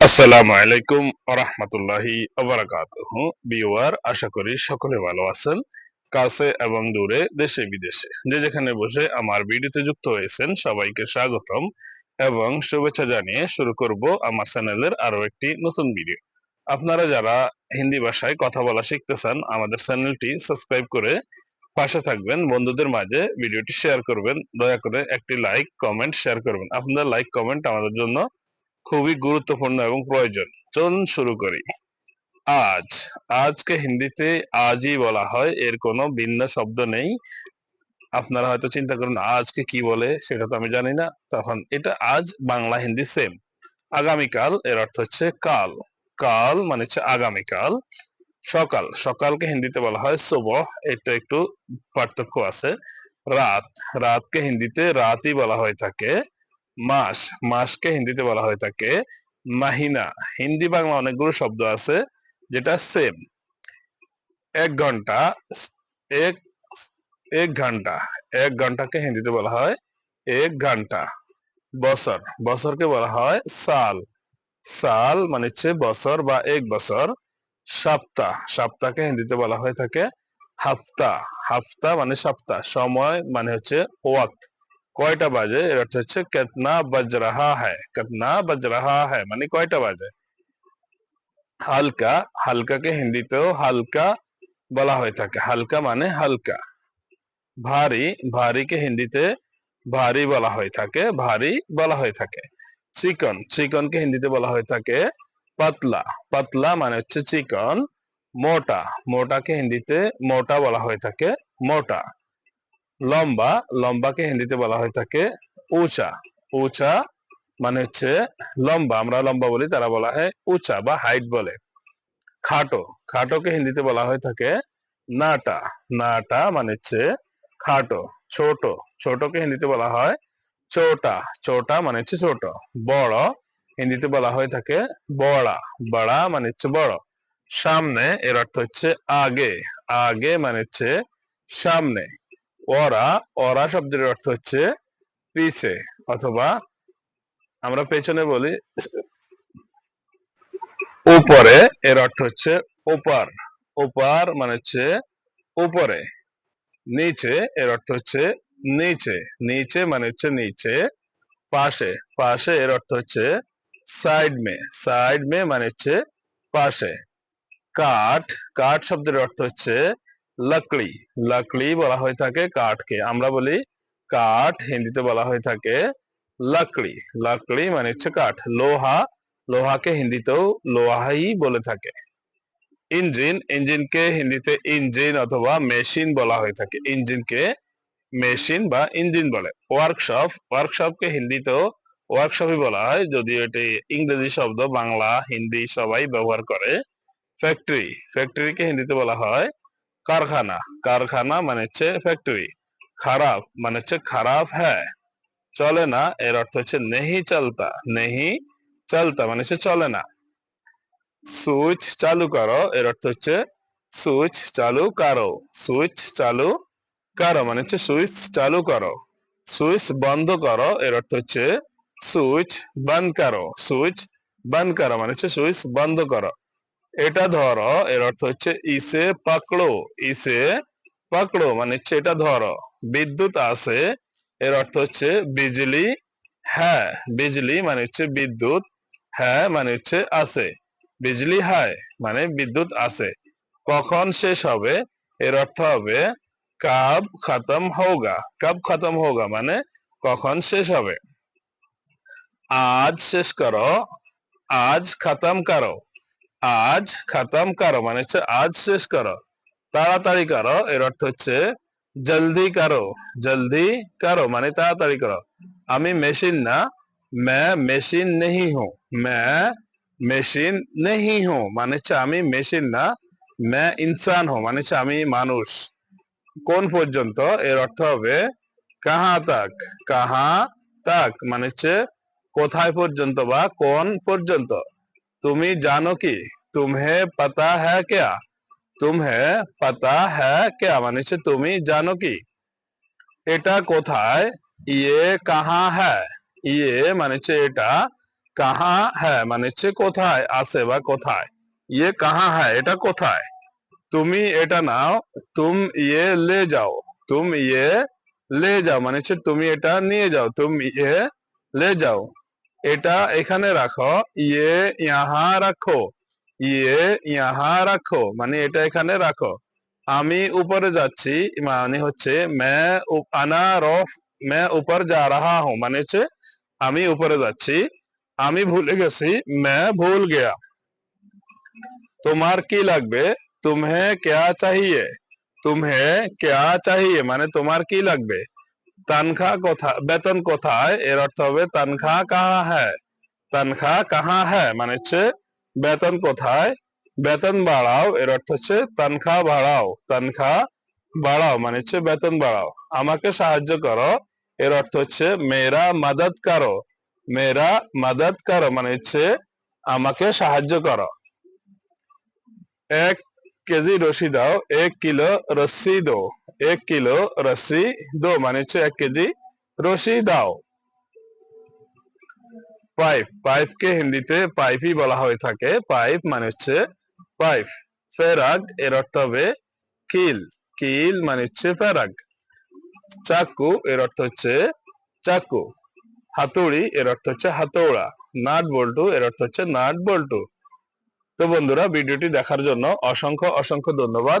আসসালামু আলাইকুম রহমতুল্লাহি আবরাকাতুহ বিওয়ার আশা করি সকলে ভালো আছেন, কাছে এবং দূরে, দেশে, বিদেশে। যে যেখানে বসে আমার ভিডিওতে যুক্ত হয়েছেন, সবাইকে স্বাগতম এবং শুভেচ্ছা জানিয়ে শুরু করব আমার চ্যানেলের আরও একটি নতুন ভিডিও। আপনারা যারা হিন্দি ভাষায় কথা বলা শিখতে চান আমাদের চ্যানেলটি সাবস্ক্রাইব করে পাশে থাকবেন, বন্ধুদের মাঝে ভিডিওটি শেয়ার করবেন। দয়া করে একটি লাইক, কমেন্ট, শেয়ার করবেন। আপনাদের লাইক, কমেন্ট আমাদের জন্য খুবই গুরুত্বপূর্ণ এবং প্রয়োজন। চলুন শুরু করি। আজ, আজকে হিন্দিতে আজই বলা হয়, এর কোনো ভিন্ন শব্দ নেই। আপনারা হয়তো চিন্তা করুন, আজকে কি বলে সেটা তো আমি জানি না। তখন এটা আজ বাংলা হিন্দি সেম আগামীকাল, এর অর্থ হচ্ছে কাল। কাল মানে হচ্ছে আগামীকাল। সকাল, সকালকে হিন্দিতে বলা হয় সুবহ এটা একটু পার্থক্য আছে। রাত, রাতকে হিন্দিতে রাতই বলা হয়ে থাকে। মাস, মাসকে হিন্দিতে বলা হয়ে থাকে মাহিনা। হিন্দি বাংলা অনেকগুলো শব্দ আছে, যেটা সেম এক ঘণ্টা, এক এক ঘণ্টা। এক ঘন্টাকে হিন্দিতে বলা হয় এক ঘণ্টা। বছর। বছরকে বলা হয় সাল। সাল মানে হচ্ছে বছর বা এক বছর। সপ্তাহ। সপ্তাহকে হিন্দিতে বলা হয়ে থাকে হাফতা। হাফতা মানে সপ্তাহ। সময় মানে হচ্ছে ওয়াক্ত। কয়টা বাজে? এর অর্থ হচ্ছে কেতনা বাজ রাহা হ্যায় কেতনা বাজ রাহা হ্যায় মানে কয়টা বাজে? হালকা, হালকাকে হিন্দিতেও হালকা বলা হয়ে থাকে। হালকা মানে হালকা। ভারী, ভারীকে হিন্দিতে ভারী বলা হয়ে থাকে, ভারী বলা হয়ে থাকে। চিকন, চিকনকে হিন্দিতে বলা হয়ে থাকে পাতলা। পাতলা মানে হচ্ছে চিকন, মোটা। মোটাকে হিন্দিতে মোটা বলা হয়ে থাকে, মোটা। লম্বা, লম্বাকে হিন্দিতে বলা হয়ে থাকে উঁচা। উঁচা মানে হচ্ছে লম্বা, আমরা লম্বা বলি, তারা বলা হয় উঁচা বা হাইট বলে। খাটো, খাটোকে হিন্দিতে বলা হয়ে থাকে নাটা। নাটা মানে হচ্ছে খাটো, ছোট। ছোটকে হিন্দিতে বলা হয় চোটা। চোটা মানে হচ্ছে ছোট। বড়, হিন্দিতে বলা হয়ে থাকে বড়া। বড়া মানে হচ্ছে বড়। সামনে, এর অর্থ হচ্ছে আগে। আগে মানে হচ্ছে সামনে। ওরা ওরা শব্দের অর্থ হচ্ছে পিছে অথবা আমরা পেছনে বলি উপরে এর অর্থ হচ্ছে ওপার। ওপার মানে হচ্ছে উপরে নিচে, এর অর্থ হচ্ছে নিচে। নিচে মানে হচ্ছে নিচে, পাশে। পাশে, এর অর্থ হচ্ছে সাইড মে। সাইড মে মানে হচ্ছে পাশে। কাঠ কাঠ শব্দের অর্থ হচ্ছে লাকড়ি লাকড়ি বলা হয়ে থাকে কাঠকে। আমরা বলি কাঠ, হিন্দিতে বলা হয়ে থাকে লাকড়ি লাকড়ি মানে হচ্ছে কাঠ। লোহা, লোহাকে হিন্দিতেও লোহাই বলে থাকে। ইঞ্জিন ইঞ্জিনকে হিন্দিতে ইঞ্জিন অথবা মেশিন বলা হয়ে থাকে। ইঞ্জিনকে মেশিন বা ইঞ্জিন বলে। ওয়ার্কশপ ওয়ার্কশপকে হিন্দিতেও ওয়ার্কশপই বলা হয়, যদিও এটি ইংরেজি শব্দ, বাংলা, হিন্দি সবাই ব্যবহার করে। ফ্যাক্টরি ফ্যাক্টরিকে হিন্দিতে বলা হয় কারখানা। কারখানা মানে হচ্ছে ফ্যাক্টরি খারাপ মানে হচ্ছে খারাপ হ্যাঁ। চলে না, এর অর্থ হচ্ছে নেহি চলতা। নেহি চলতা মানে হচ্ছে চলে না। সুইচ চালু করো, এর অর্থ হচ্ছে সুইচ চালু করো। সুইচ চালু করো মানে হচ্ছে সুইচ চালু করো। সুইচ বন্ধ করো, এর অর্থ হচ্ছে সুইচ বন্ধ করো। সুইচ বন্ধ করো মানে হচ্ছে সুইচ বন্ধ করো। এটা ধরো, এর অর্থ হচ্ছে ইসে পাকড়ো ইসে পাকড়ো মানে হচ্ছে এটা ধরো, বিদ্যুৎ আছে, এর অর্থ হচ্ছে বিজলি হ্যাঁ বিজলি মানে হচ্ছে বিদ্যুৎ হ্যাঁ মানে হচ্ছে আছে, বিজলি হ্যায় মানে বিদ্যুৎ আছে, কখন শেষ হবে, এর অর্থ হবে কাব খতম হোগা কাব খতম হোগা মানে কখন শেষ হবে, আজ শেষ করো, আজ খতম করো আজ খতম করো মানে হচ্ছে আজ শেষ করো তাড়াতাড়ি করো এর অর্থ হচ্ছে জলদি করো জলদি করো মানে তাড়াতাড়ি করো আমি মেশিন না मैं মেশিন नहीं हूँ मैं মেশিন नहीं हूँ মানে হচ্ছে আমি মেশিন না मैं ইনসান হো মানে হচ্ছে আমি মানুষ কোন পর্যন্ত এর অর্থ হবে কাহা তাক কাহা তাক মানে হচ্ছে কোথায় পর্যন্ত বা কোন পর্যন্ত তুমি জানো কি তুমহে পাতা হ্যাঁ ক্যা তুমহে পাতা হ্যাঁ ক্যা মানে হচ্ছে তুমি জানো কি এটা কোথায় ইয়ে কাহা হ্যাঁ ইয়ে মানে হচ্ছে এটা কাহা হ্যাঁ মানে হচ্ছে কোথায় আছে বা কোথায় ইয়ে কাহা হ্যাঁ এটা কোথায় তুমি এটা নাও তুম ইয়ে লে যাও তুম ইয়ে লে যাও মানে হচ্ছে তুমি এটা নিয়ে যাও তুম ইয়ে লে যাও এটা এখানে রাখো ইয়ে ইহা রাখো ইয়ে ইহা রাখো মানে এটা এখানে রাখো। আমি উপরে যাচ্ছি মানে হচ্ছে মে আনা রফ, মে উপর যা রাহা হুঁ মানে হচ্ছে আমি উপরে যাচ্ছি। আমি ভুলে গেছি, মে ভুল গেয়া। তোমার কি লাগবে? তুমহে ক্যা চাহিয়ে? তুমহে ক্যা চাহিয়ে? মানে তোমার কি লাগবে? তানখা কোথা, বেতন কোথায়? এর অর্থ হবে তানখা কাহা হ্যায়? তানখা কাহা হ্যায়? মানে হচ্ছে বেতন কোথায়? বেতন বাড়াও, এর অর্থ হচ্ছে তানখা বাড়াও তানখা বাড়াও মানে হচ্ছে বেতন বাড়াও। আমাকে সাহায্য করো, এর অর্থ হচ্ছে মেরা মাদত করো মেরা মাদত করো মানে হচ্ছে আমাকে সাহায্য করো। এক কেজি রশি দাও, এক কিলো রস্সি দো এক কিলো রস্সি দো মানে হচ্ছে এক কেজি রশি দাও। পাইপ পাইপকে হিন্দিতে পাইপই বলা হয়ে থাকে। পাইপ মানে হচ্ছে পাইপ ফেরাগ এর অর্থ হবে কিল। কিল মানে হচ্ছে ফেরাগ চাকু এর অর্থ হচ্ছে চাকু। হাতুড়ি এর অর্থ হচ্ছে হাতোড়া। নাট বল্টু এর অর্থ হচ্ছে নাট বল্টু। তো বন্ধুরা, ভিডিওটি দেখার জন্য অসংখ্য অসংখ্য ধন্যবাদ।